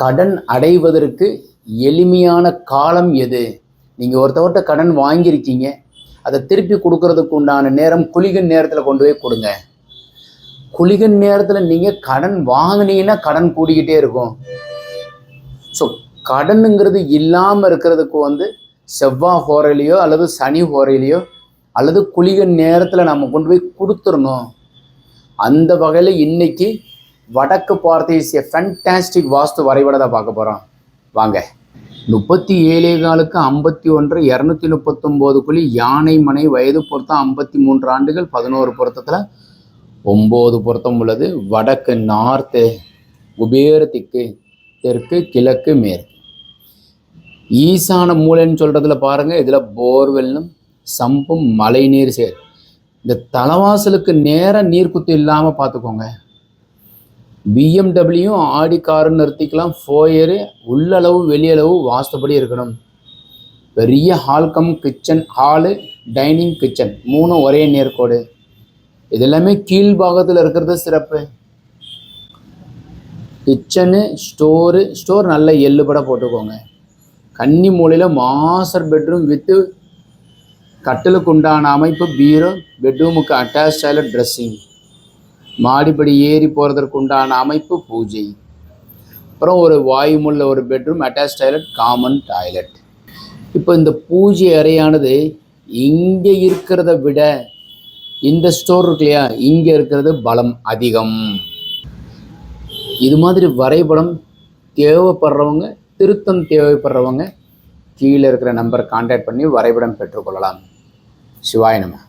கடன் அடைவதற்கு எளிமையான காலம் எது? நீங்கள் ஒருத்தவர்கிட்ட கடன் வாங்கியிருக்கீங்க. அதை திருப்பி கொடுக்கறதுக்கு உண்டான நேரம் குளிகன் நேரத்தில் கொண்டு போய் கொடுங்க. குளிகன் நேரத்தில் நீங்கள் கடன் வாங்குனீங்கன்னா கடன் கூடிக்கிட்டே இருக்கும். ஸோ கடனுங்கிறது இல்லாமல் இருக்கிறதுக்கு வந்து செவ்வாய் ஹோரையிலையோ அல்லது சனி ஹோரையிலையோ அல்லது குளிகன் நேரத்தில் நம்ம கொண்டு போய் கொடுத்துடணும் அந்த வகையில் இன்னைக்கு வடக்கு பார்த்து இஸ் எ ஃபேண்டாஸ்டிக் வாஸ்து வரைபடத்தை பார்க்க போகிறோம் வாங்க. முப்பத்தி ஏழே காலுக்கு ஐம்பத்தி ஒன்று இரநூத்தி முப்பத்தொம்போது குழி யானை மனை வயது பொருத்தம் ஐம்பத்தி மூன்று ஆண்டுகள் பதினோரு பொருத்தத்தில் ஒம்பது பொருத்தம் உள்ளது. வடக்கு நார்த்து குபேரத்திற்கு தெற்கு கிழக்கு மேற்கு. ஈசான மூலைன்னு சொல்கிறதுல பாருங்கள் இதில் போர்வெல்லும் சம்பும் மழைநீர் சேர். இந்த தலைவாசலுக்கு நேராக நீர்க்குத்து இல்லாமல் பார்த்துக்கோங்க. பிஎம்டபிள்யூ ஆடி காருன்னு நிறுத்திக்கலாம். ஃபோயரு உள்ளளவு வெளியளவு வாஸ்துபடி இருக்கணும். பெரிய hall cum kitchen hall dining kitchen மூணும் ஒரே நேர்கோடு இது எல்லாமே கீழ்பாகத்தில் இருக்கிறது சிறப்பு. கிச்சனு ஸ்டோரு ஸ்டோர் நல்ல எள்ளுபட போட்டுக்கோங்க. கன்னி மூலையில் மாஸ்டர் பெட்ரூம் வித்து கட்டிலுக்கு உண்டான அமைப்பு பீரோ பெட்ரூமுக்கு அட்டாச் டாய்லெட் ட்ரெஸ்ஸிங் மாடிப்படி ஏறி போகிறதற்கு உண்டான அமைப்பு பூஜை. அப்புறம் ஒரு வாயுமுள்ள ஒரு bedroom attach toilet common toilet இப்போ இந்த பூஜை அறையானது இங்கே இருக்கிறத விட இந்த ஸ்டோர் இருக்கு இல்லையா? இங்கே இருக்கிறது பலம் அதிகம். இது மாதிரி வரைபடம் தேவைப்படுறவங்க திருத்தம் தேவைப்படுறவங்க கீழே இருக்கிற நம்பர் கான்டாக்ட் பண்ணி வரைபடம் பெற்றுக்கொள்ளலாம். சிவாய நம்ம